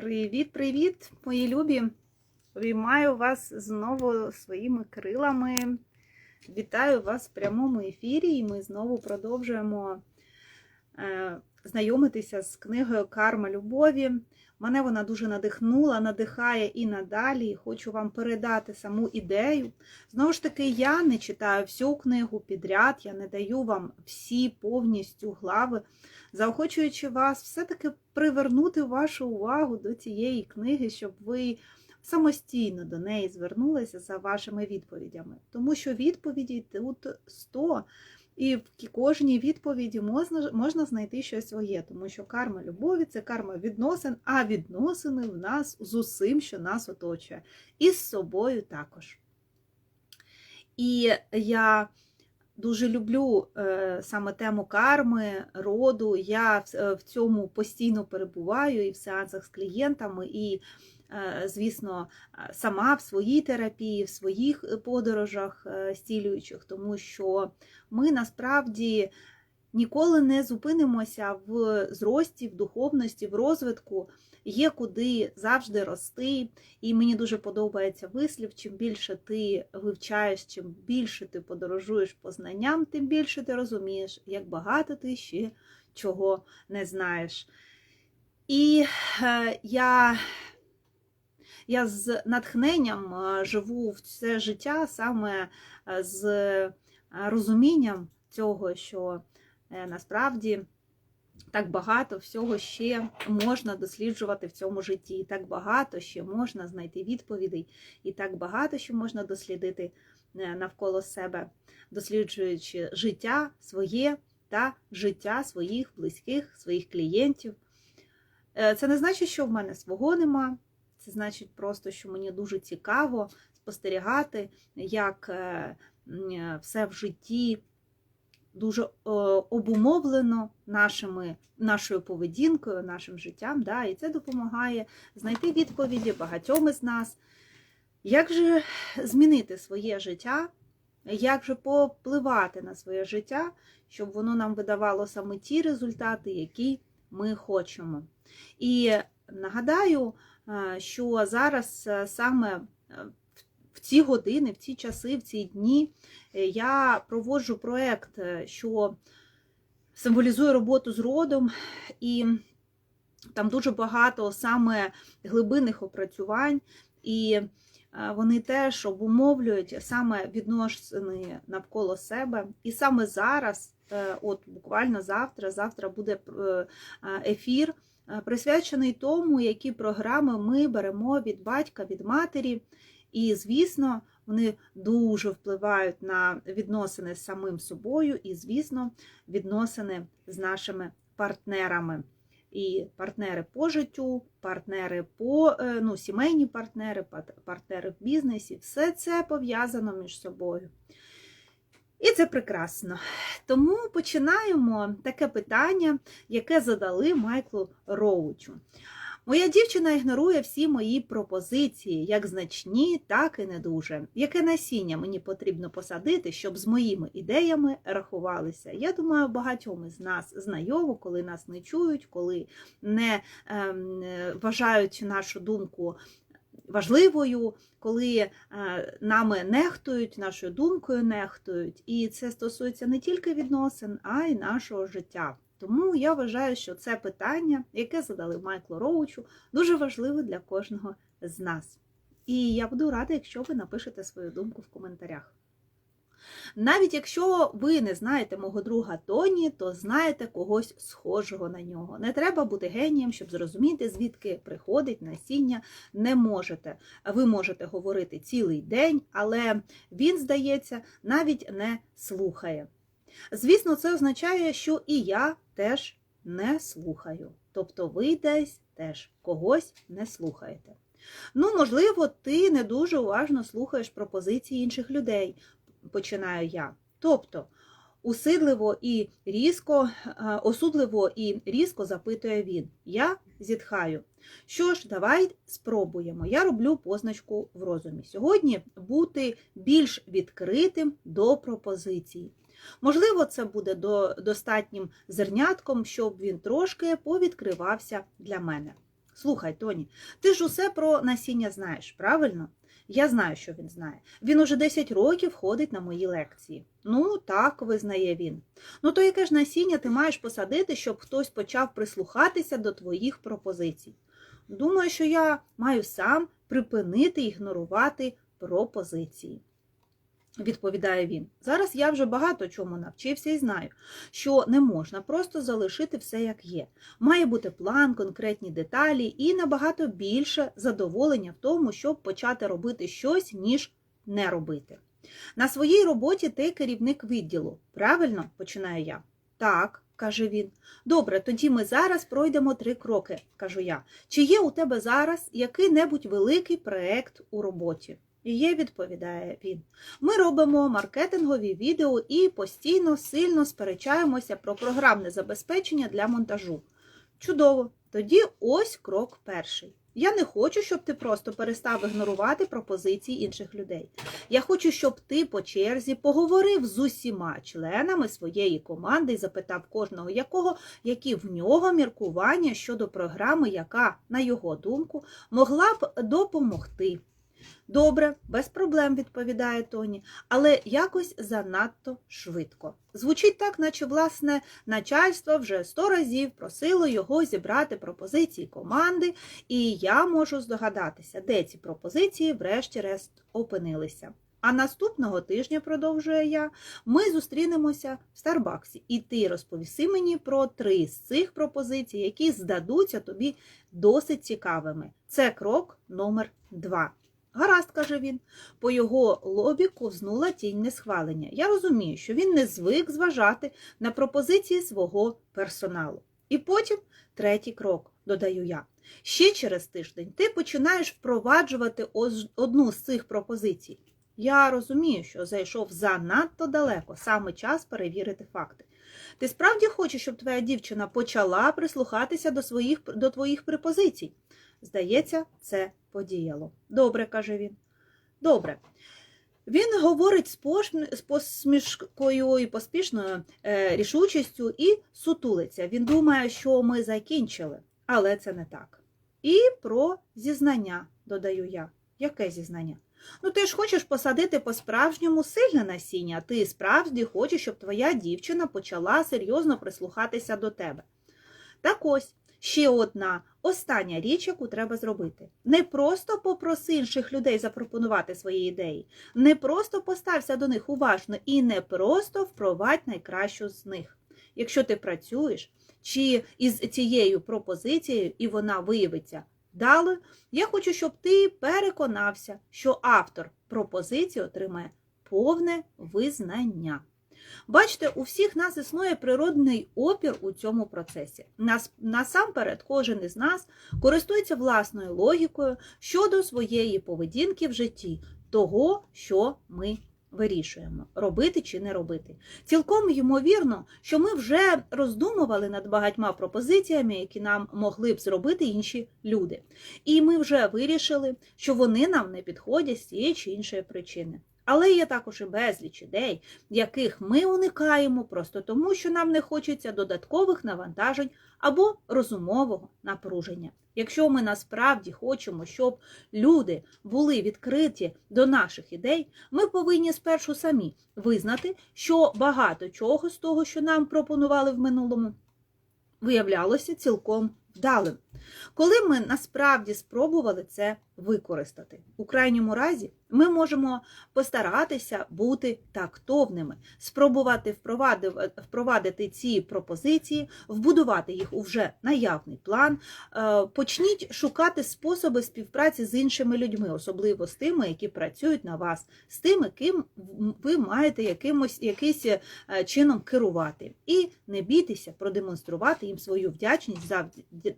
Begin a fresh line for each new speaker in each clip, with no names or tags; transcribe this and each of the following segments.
Привіт-привіт, мої любі! Обіймаю вас знову своїми крилами. Вітаю вас в прямому ефірі, і ми знову продовжуємо е, знайомитися з книгою Карма любові. Мене вона дуже надихнула, надихає і надалі. Хочу вам передати саму ідею. Знову ж таки, я не читаю всю книгу підряд, я не даю вам всі повністю глави, заохочуючи вас все-таки привернути вашу увагу до цієї книги, щоб ви самостійно до неї звернулися за вашими відповідями. Тому що відповіді тут 100. І в кожній відповіді можна можна знайти щось своє, тому що карма любові це карма відносин, а відносини в нас з усім, що нас оточує, і з собою також. І я дуже люблю е, саме тему карми, роду. Я в, в цьому постійно перебуваю і в сеансах з клієнтами. і Звісно, сама в своїй терапії, в своїх подорожах стілюючих, тому що ми насправді ніколи не зупинимося в зрості, в духовності, в розвитку. Є куди завжди рости, і мені дуже подобається вислів: чим більше ти вивчаєш, чим більше ти подорожуєш по знанням, тим більше ти розумієш, як багато ти ще чого не знаєш. І е, я я з натхненням живу все життя саме з розумінням цього, що е, насправді так багато всього ще можна досліджувати в цьому житті, і так багато ще можна знайти відповідей, і так багато що можна дослідити е, навколо себе, досліджуючи життя своє та життя своїх близьких, своїх клієнтів. Е, це не значить, що в мене свого нема. Це значить просто, що мені дуже цікаво спостерігати, як е, все в житті дуже е, обумовлено нашими, нашою поведінкою, нашим життям. Да? І це допомагає знайти відповіді багатьом із нас. Як же змінити своє життя, як же попливати на своє життя, щоб воно нам видавало саме ті результати, які ми хочемо. І нагадаю, що зараз е, саме е, в ці години, в ці часи, в ці дні е, я проводжу проєкт, що символізує роботу з родом, і там дуже багато саме глибинних опрацювань, і вони теж обумовлюють саме відносини навколо себе. І саме зараз, от буквально завтра, завтра буде ефір. Е, присвячений тому, які програми ми беремо від батька, від матері. І, звісно, вони дуже впливають на відносини з самим собою, і, звісно, відносини з нашими партнерами. І партнери по життю, партнери по е, ну, сімейні партнери, партнери в бізнесі все це пов'язано між собою. І це прекрасно. Тому починаємо таке питання, яке задали Майклу Роучу. Моя дівчина ігнорує всі мої пропозиції, як значні, так і не дуже. Яке насіння мені потрібно посадити, щоб з моїми ідеями рахувалися? Я думаю, багатьом із нас знайомо, коли нас не чують, коли не ем, вважають нашу думку важливою, коли е, нами нехтують, нашою думкою нехтують. І це стосується не тільки відносин, а й нашого життя. Тому я вважаю, що це питання, яке задали Майклу Роучу, дуже важливе для кожного з нас. І я буду рада, якщо ви напишете свою думку в коментарях. Навіть якщо ви не знаєте мого друга Тоні, то знаєте когось схожого на нього. Не треба бути генієм, щоб зрозуміти, звідки приходить насіння. Не можете. Ви можете говорити цілий день, але він, здається, навіть не слухає. Звісно, це означає, що і я теж не слухаю. Тобто ви десь теж когось не слухаєте. Ну, можливо, ти не дуже уважно слухаєш пропозиції інших людей, починаю я. Тобто усидливо і різко, е, осудливо і різко запитує він. Я зітхаю. Що ж, давай спробуємо. Я роблю позначку в розумі. Сьогодні бути більш відкритим до пропозицій. Можливо, це буде достатнім зернятком, щоб він трошки повідкривався для мене. Слухай, Тоні, ти ж усе про насіння знаєш, правильно? Я знаю, що він знає. Він уже 10 років ходить на мої лекції. Ну, так, визнає він. Ну, то яке ж насіння ти маєш посадити, щоб хтось почав прислухатися до твоїх пропозицій? Думаю, що я маю сам припинити ігнорувати пропозиції. Відповідає він. Зараз я вже багато чому навчився і знаю, що не можна просто залишити все як є. Має бути план, конкретні деталі і набагато більше задоволення в тому, щоб почати робити щось, ніж не робити. На своїй роботі ти керівник відділу. Правильно, починаю я. Так, каже він. Добре, тоді ми зараз пройдемо три кроки, кажу я. Чи є у тебе зараз який-небудь великий проект у роботі? Є, відповідає він. Ми робимо маркетингові відео і постійно сильно сперечаємося про програмне забезпечення для монтажу. Чудово! Тоді ось крок перший. Я не хочу, щоб ти просто перестав ігнорувати пропозиції інших людей. Я хочу, щоб ти по черзі поговорив з усіма членами своєї команди і запитав кожного якого, які в нього міркування щодо програми, яка, на його думку, могла б допомогти. Добре, без проблем, відповідає Тоні, але якось занадто швидко. Звучить так, наче власне начальство вже сто разів просило його зібрати пропозиції команди, і я можу здогадатися, де ці пропозиції, врешті-решт, опинилися. А наступного тижня, продовжує я, ми зустрінемося в Старбаксі, і ти розповіси мені про три з цих пропозицій, які здадуться тобі досить цікавими. Це крок номер два. Гаразд, каже він. По його лобі ковзнула тінь несхвалення. Я розумію, що він не звик зважати на пропозиції свого персоналу. І потім третій крок, додаю я. Ще через тиждень ти починаєш впроваджувати одну з цих пропозицій. Я розумію, що зайшов занадто далеко, саме час перевірити факти. Ти справді хочеш, щоб твоя дівчина почала прислухатися до, своїх, до твоїх пропозицій? Здається, це подіяло. Добре, каже він. Добре. Він говорить з, посмішкою і поспішною е, рішучістю і сутулиться. Він думає, що ми закінчили, але це не так. І про зізнання, додаю я. Яке зізнання? Ну, ти ж хочеш посадити по-справжньому сильне насіння, ти справді хочеш, щоб твоя дівчина почала серйозно прислухатися до тебе. Так ось, ще одна остання річ, яку треба зробити. Не просто попроси інших людей запропонувати свої ідеї, не просто постався до них уважно і не просто впровадь найкращу з них. Якщо ти працюєш чи із цією пропозицією, і вона виявиться вдалою, я хочу, щоб ти переконався, що автор пропозиції отримає повне визнання. Бачите, у всіх нас існує природний опір у цьому процесі. Нас, насамперед, кожен із нас користується власною логікою щодо своєї поведінки в житті, того, що ми вирішуємо, робити чи не робити. Цілком ймовірно, що ми вже роздумували над багатьма пропозиціями, які нам могли б зробити інші люди. І ми вже вирішили, що вони нам не підходять з цієї чи іншої причини. Але є також і безліч ідей, яких ми уникаємо просто тому, що нам не хочеться додаткових навантажень або розумового напруження. Якщо ми насправді хочемо, щоб люди були відкриті до наших ідей, ми повинні спершу самі визнати, що багато чого з того, що нам пропонували в минулому, виявлялося цілком вдалим. Коли ми насправді спробували це використати. У крайньому разі ми можемо постаратися бути тактовними, спробувати впровадити ці пропозиції, вбудувати їх у вже наявний план. Е, почніть шукати способи співпраці з іншими людьми, особливо з тими, які працюють на вас, з тими, ким ви маєте якимось якийсь е, чином керувати. І не бійтеся продемонструвати їм свою вдячність за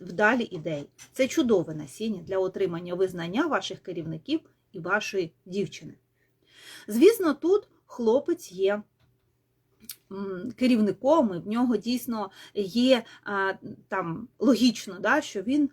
вдалі ідеї. Це чудове насіння для отримання визнання ваших керівників і вашої дівчини. Звісно, тут хлопець є керівником, і в нього дійсно є там логічно, да, що він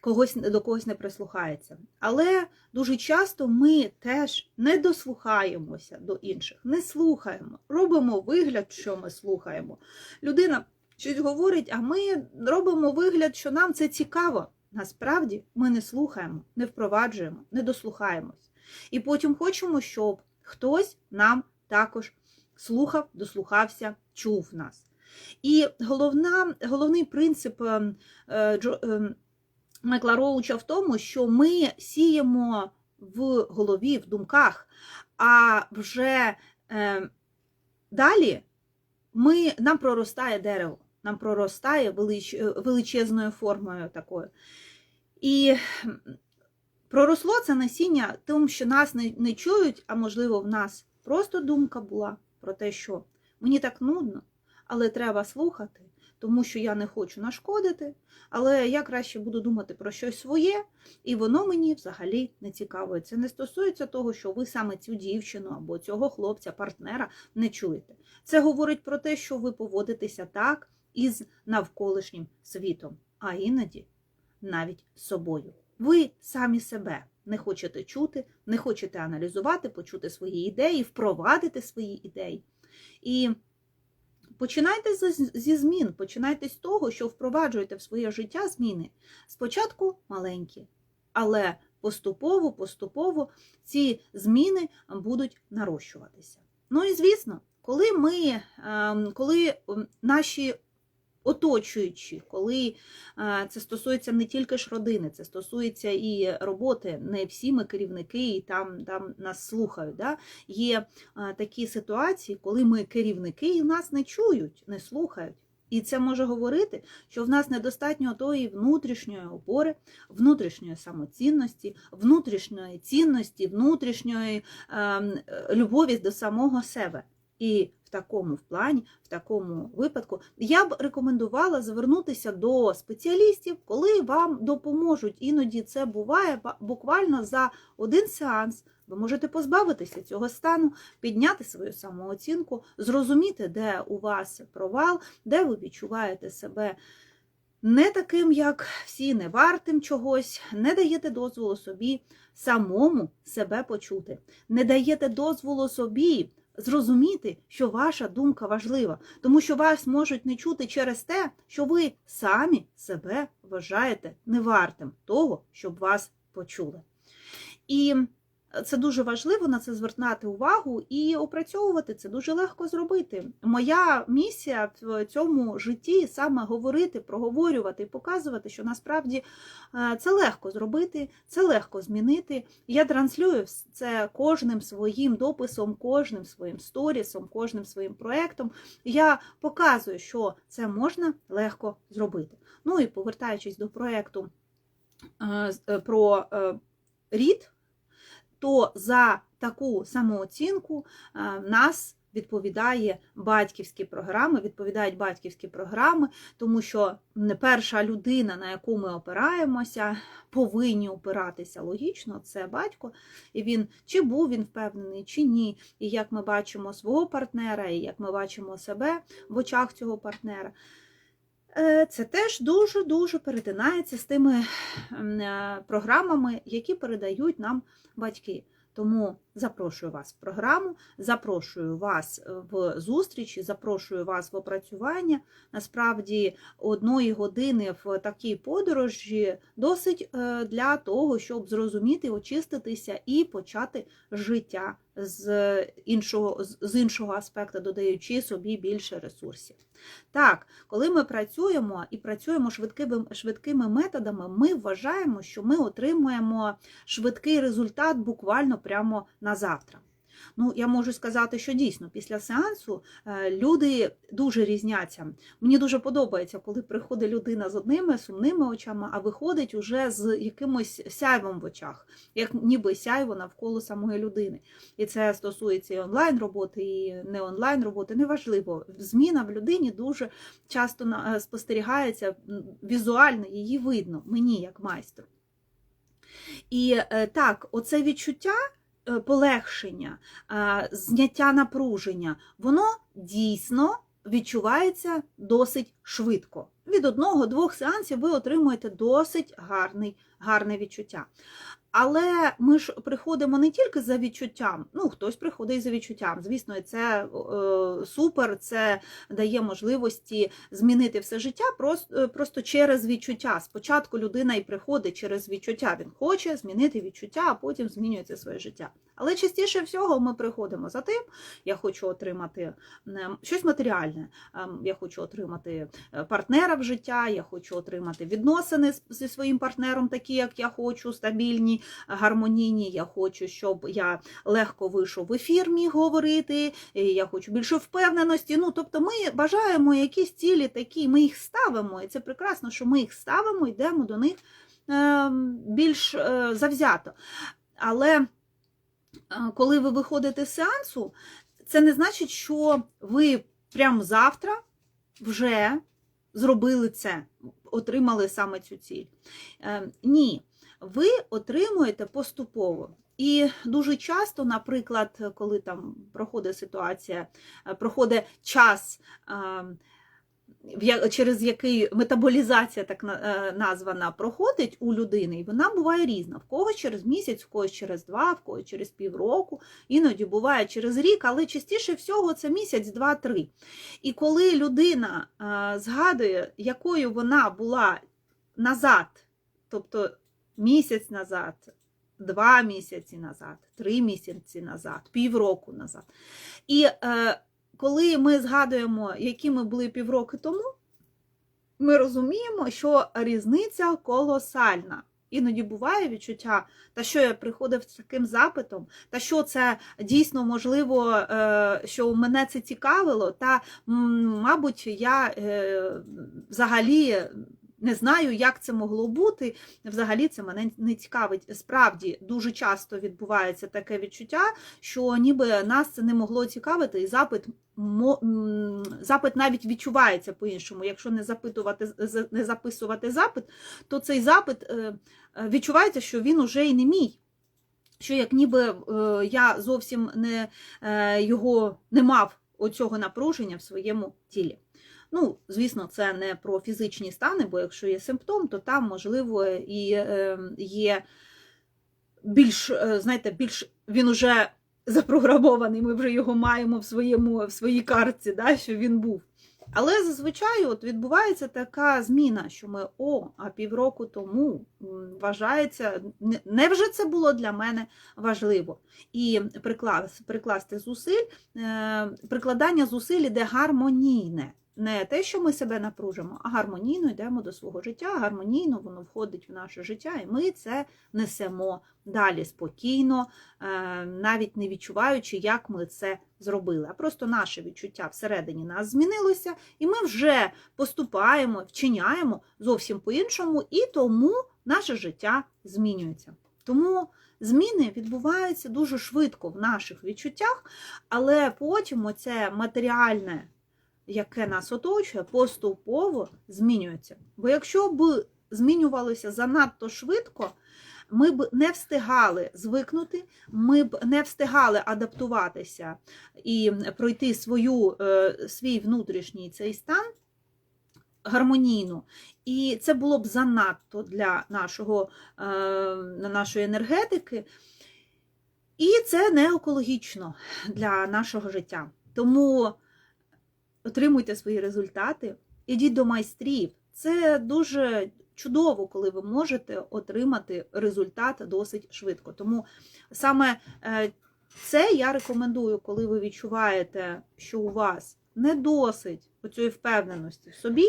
когось до когось не прислухається. Але дуже часто ми теж не дослухаємося до інших, не слухаємо, робимо вигляд, що ми слухаємо. Людина щось говорить, а ми робимо вигляд, що нам це цікаво. Насправді ми не слухаємо, не впроваджуємо, не дослухаємось. І потім хочемо, щоб хтось нам також слухав, дослухався, чув нас. І головна, головний принцип е, е, е, Майкла Роуча в тому, що ми сіємо в голові, в думках, а вже далі ми, нам проростає дерево, нам проростає велич, величезною формою такою. І проросло це насіння тим, що нас не чують, а можливо, в нас просто думка була про те, що мені так нудно, але треба слухати, тому що я не хочу нашкодити, але я краще буду думати про щось своє, і воно мені взагалі не цікаво. Це не стосується того, що ви саме цю дівчину або цього хлопця, партнера не чуєте. Це говорить про те, що ви поводитеся так із навколишнім світом, а іноді навіть собою. Ви самі себе не хочете чути, не хочете аналізувати, почути свої ідеї, впровадити свої ідеї. І починайте зі змін, починайте з того, що впроваджуєте в своє життя зміни. Спочатку маленькі, але поступово, поступово ці зміни будуть нарощуватися. Ну і звісно, коли ми, коли наші оточуючі, коли це стосується не тільки ж родини, це стосується і роботи. Не всі ми керівники і там там нас слухають. Да? Є такі ситуації, коли ми керівники і нас не чують, не слухають. І це може говорити, що в нас недостатньо тої внутрішньої опори, внутрішньої самоцінності, внутрішньої цінності, внутрішньої е, любові до самого себе. І такому плані, в такому випадку, я б рекомендувала звернутися до спеціалістів, коли вам допоможуть. Іноді це буває буквально за один сеанс. Ви можете позбавитися цього стану, підняти свою самооцінку, зрозуміти, де у вас провал, де ви відчуваєте себе не таким, як всі, не вартим чогось, не даєте дозволу собі самому себе почути, не даєте дозволу собі зрозуміти, що ваша думка важлива, тому що вас можуть не чути через те, що ви самі себе вважаєте невартим того, щоб вас почули. І це дуже важливо на це звертати увагу і опрацьовувати це дуже легко зробити. Моя місія в цьому житті саме говорити, проговорювати і показувати, що насправді е, це легко зробити, це легко змінити. Я транслюю це кожним своїм дописом, кожним своїм сторісом, кожним своїм проєктом. Я показую, що це можна легко зробити. Ну і повертаючись до проєкту е, е, про рід то за таку самооцінку е, нас відповідає батьківські програми, відповідають батьківські програми, тому що не перша людина, на яку ми опираємося, повинні опиратися логічно, це батько. І він чи був він впевнений, чи ні. І як ми бачимо свого партнера, і як ми бачимо себе в очах цього партнера. Е, це теж дуже-дуже перетинається з тими е, програмами, які передають нам батьки. Тому запрошую вас в програму, запрошую вас е, в зустрічі, запрошую вас в опрацювання. Насправді, одної години в такій подорожі досить для того, щоб зрозуміти, очиститися і почати життя з іншого з іншого аспекту, додаючи собі більше ресурсів. Так, коли ми працюємо і працюємо швидкими, швидкими методами, ми вважаємо, що ми отримуємо швидкий результат буквально прямо на завтра. Ну, я можу сказати, що дійсно після сеансу е, люди дуже різняться. Мені дуже подобається, коли приходить людина з одними сумними очами, а виходить уже з якимось сяйвом в очах, як ніби сяйво навколо самої людини. І це стосується і онлайн роботи, і не онлайн роботи. Неважливо. Зміна в людині дуже часто е, спостерігається візуально, її видно мені як майстру. І е, так, оце відчуття. Е, полегшення, зняття напруження, воно дійсно відчувається досить швидко. від одного-двох сеансів ви отримуєте досить гарний, гарне відчуття. Але ми ж приходимо не тільки за відчуттям, ну хтось приходить за відчуттям. Звісно, це е, супер, це дає можливості змінити все життя просто, просто через відчуття. Спочатку людина і приходить через відчуття. Він хоче змінити відчуття, а потім змінюється своє життя. Але частіше всього ми приходимо за тим, я хочу отримати е, щось матеріальне. Е, Я хочу отримати е, партнера в життя, я хочу отримати відносини зі своїм партнером, такі, як я хочу, стабільні, гармонійні. Я хочу, щоб я легко вийшов в ефір, міг говорити. Я хочу більше впевненості. Ну, тобто, ми бажаємо якісь цілі такі, ми їх ставимо, і це прекрасно, що ми їх ставимо, йдемо до них е, більш е, завзято. Але е, коли ви виходите з сеансу, це не значить, що ви прямо завтра вже зробили це, отримали саме цю ціль. Е, Ні, ви отримуєте поступово. І дуже часто, наприклад, коли там проходить ситуація, е, проходить час, е, я- через який метаболізація так е, названа проходить у людини, і вона буває різна. В когось через місяць, в когось через два, в когось через півроку, іноді буває через рік, але частіше всього це місяць, два, три. І коли людина е, згадує, якою вона була назад, тобто місяць назад, два місяці назад, три місяці назад, півроку назад. І е, коли ми згадуємо, які ми були півроку тому, ми розуміємо, що різниця колосальна. Іноді буває відчуття, та що я приходив з таким запитом, та що це дійсно можливо, е, що мене це цікавило, та, мабуть, я е, взагалі не знаю, як це могло бути. Взагалі це мене не цікавить. Справді дуже часто відбувається таке відчуття, що ніби нас це не могло цікавити, і запит запит навіть відчувається по-іншому. Якщо не запитувати не записувати запит, то цей запит е, е, відчувається, що він уже і не мій. Що як ніби е, я зовсім не його не мав оцього напруження в своєму тілі. Ну, звісно, це не про фізичні стани, бо якщо є симптом, то там, можливо, і є більш, знаєте, більш він уже запрограмований, ми вже його маємо в своєму в своїй картці, да, що він був. Але зазвичай от відбувається така зміна, що ми о, а півроку тому вважається, не- невже це було для мене важливо. І приклас, прикласти зусиль, е, прикладання зусиль іде гармонійне. Не те, що ми себе напружимо, а гармонійно йдемо до свого життя, гармонійно воно входить в наше життя, і ми це несемо далі спокійно, е, навіть не відчуваючи, як ми це зробили. А просто наше відчуття всередині нас змінилося, і ми вже поступаємо, вчиняємо зовсім по-іншому, і тому наше життя змінюється. Тому зміни відбуваються дуже швидко в наших відчуттях, але потім оце матеріальне, яке нас оточує, поступово змінюється. Бо якщо б змінювалося занадто швидко, ми б не встигали звикнути, ми б не встигали адаптуватися і пройти свою, е, свій внутрішній цей стан гармонійно. І це було б занадто для нашого, е, нашої енергетики. І це не екологічно для нашого життя. Тому отримуйте свої результати, ідіть до майстрів. Це дуже чудово, коли ви можете отримати результат досить швидко. Тому саме е, це я рекомендую, коли ви відчуваєте, що у вас не досить оцієї впевненості в собі,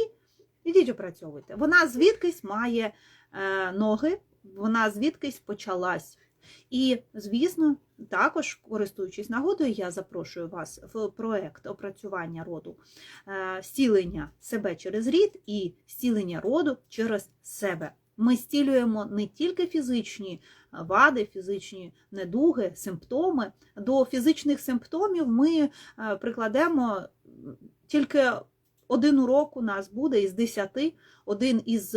ідіть опрацьовуйте. Вона звідкись має е, ноги, вона звідкись почалась. І, звісно, також, користуючись нагодою, я запрошую вас в проект опрацювання роду е, зцілення себе через рід і зцілення роду через себе. Ми зцілюємо не тільки фізичні вади, фізичні недуги, симптоми. До фізичних симптомів ми е, прикладемо тільки один урок у нас буде із десяти, один із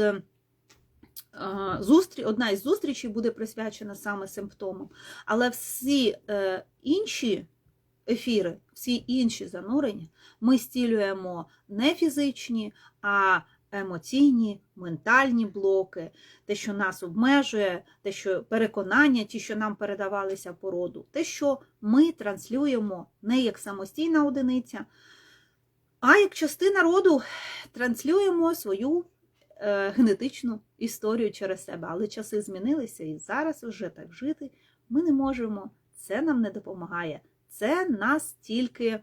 е, зустрі... одна із зустрічей буде присвячена саме симптомам. Але всі е, інші ефіри, всі інші занурення ми стілюємо не фізичні, а емоційні, ментальні блоки, те, що нас обмежує, те, що переконання, ті, що нам передавалися по роду, те, що ми транслюємо не як самостійна одиниця, а як частина роду транслюємо свою генетичну історію через себе. Але часи змінилися, і зараз вже так жити ми не можемо. Це нам не допомагає. Це нас тільки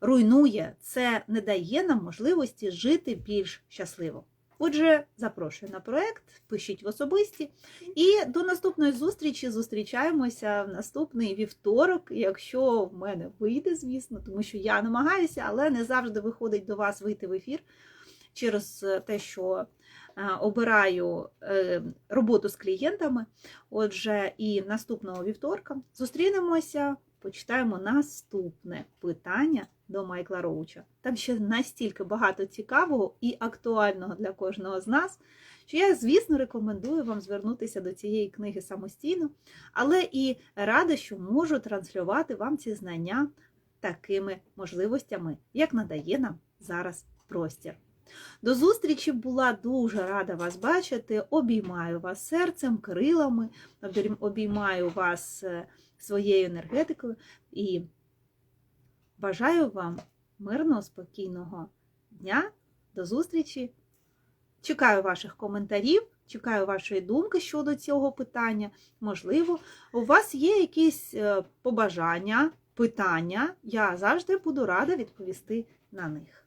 руйнує, це не дає нам можливості жити більш щасливо. Отже, запрошую на проект, пишіть в особисті. І до наступної зустрічі зустрічаємося в наступний вівторок, якщо в мене вийде, звісно, тому що я намагаюся, але не завжди виходить до вас вийти в ефір через те, що е, обираю е, роботу з клієнтами. Отже, і наступного вівторка зустрінемося, почитаємо наступне питання до Майкла Роуча. Там ще настільки багато цікавого і актуального для кожного з нас, що я, звісно, рекомендую вам звернутися до цієї книги самостійно, але і рада, що можу транслювати вам ці знання такими можливостями, як надає нам зараз простір. До зустрічі була дуже рада вас бачити. Обіймаю вас серцем, крилами, обіймаю вас е, своєю енергетикою і бажаю вам мирного, спокійного дня. До зустрічі. Чекаю ваших коментарів, чекаю вашої думки щодо цього питання. Можливо, у вас є якісь е, побажання, питання. Я завжди буду рада відповісти на них.